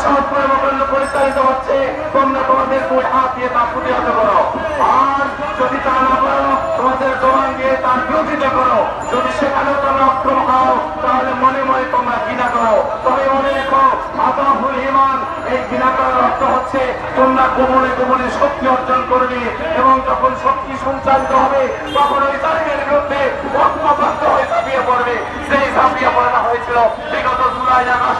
অসৎ কর্মকাণ্ড পরিচালিত হচ্ছে। তোমরা তোমাদের দুই হাত দিয়ে তা প্রতিহত করো। আর যদি তা না করো, তোমাদের জবান দিয়ে তার বিরোধিতা করো। যদি সেখানেও তোমরা অক্ষম হও তাহলে মনে মনে তোমরা ঘৃণা করো। তবে মনে রেখো আতাফুল ইমান এই ঘৃণা করার অর্থ হচ্ছে তোমরা গোপনে গোপনে শক্তি অর্জন করবে এবং যখন শক্তি সঞ্চালিত হবে, তখন ওই জালিমের বিরুদ্ধে ঐক্যবদ্ধ হয়ে ঝাঁপিয়ে পড়বে। সেই ঝাঁপিয়ে পড়ানো হয়েছিল বিগত জুলাই আগস্টে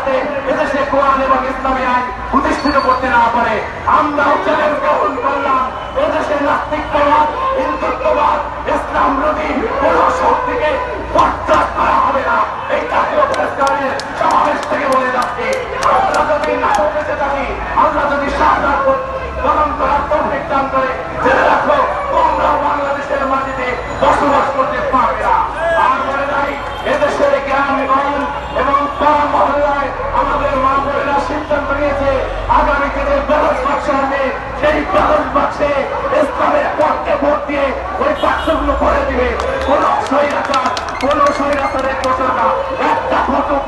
যাতে এদেশে কোরআন এবং ইসলামী আইন প্রতিষ্ঠিত করতে না পারে। আমরাও চ্যালেঞ্জ গ্রহণ করলাম। এদেশে নাস্তিকবাদ হিন্দুত্ববাদ, ইসলাম রবি কোন শক্তিকে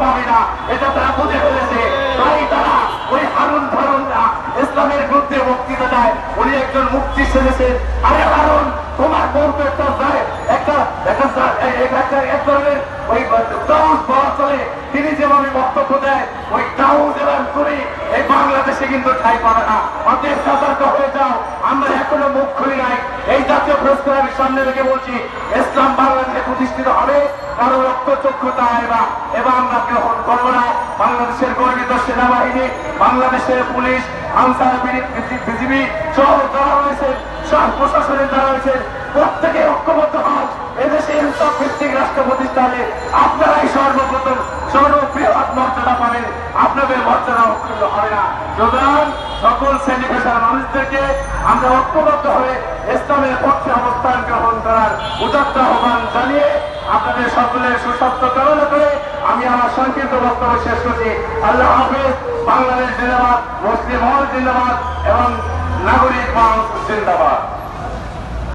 পাবে না এটা তারা বুঝে ফেলেছে। তাই তারা ওই হারুন ফারুনরা ইসলামের বিরুদ্ধে বক্তৃতা দেয়। উনি একজন মুক্তি সেরেছেন আরে হারুন, তোমার বলতে একটা যায়, একটা একটা এক তিনি যেভাবে বক্তব্য দেয়, ওই দাউস এবং তুমি এই বাংলাদেশে কিন্তু ঠাই পাবে না। অতএব সতর্ক হয়ে যাও আমরা এখনও মুখ খুলি নাই এই জাতীয় পুরস্কার আমি সামনে রেখে বলছি, ইসলাম বাংলাদেশে প্রতিষ্ঠিত হবে, কারও রক্ত চক্ষুতা এবার এবার আমরা গ্রহণ করব না। বাংলাদেশের গর্বিত সেনাবাহিনী, বাংলাদেশের পুলিশ, আনসার বিজিবি সহ যারা রয়েছে সব প্রশাসনের যারা রয়েছে, প্রত্যেকে ঐক্যবদ্ধ হন। এদেশে ইনসাফ ভিত্তিক রাষ্ট্র প্রতিষ্ঠানে আপনারাই সর্বপ্রথম সর্ববৃহৎ মর্যাদা পাবেন। আপনাদের মর্যাদা অক্ষুণ্ণ হবে না। সুতরাং সকল শ্রেণি পেশার মানুষদেরকে আমরা ঐক্যবদ্ধ হয়ে ইসলামের পক্ষে অবস্থান গ্রহণ করার উদাত্ত আহ্বান জানিয়ে আপনাদের সকলের সুস্বাস্থ্য কামনা করে আমি আমার সংক্ষিপ্ত বক্তব্য শেষ করছি। আল্লাহ হাফিজ, বাংলাদেশ জিন্দাবাদ, মুসলিম হল জিন্দাবাদ এবং নাগরিক মানুষ জিন্দাবাদ।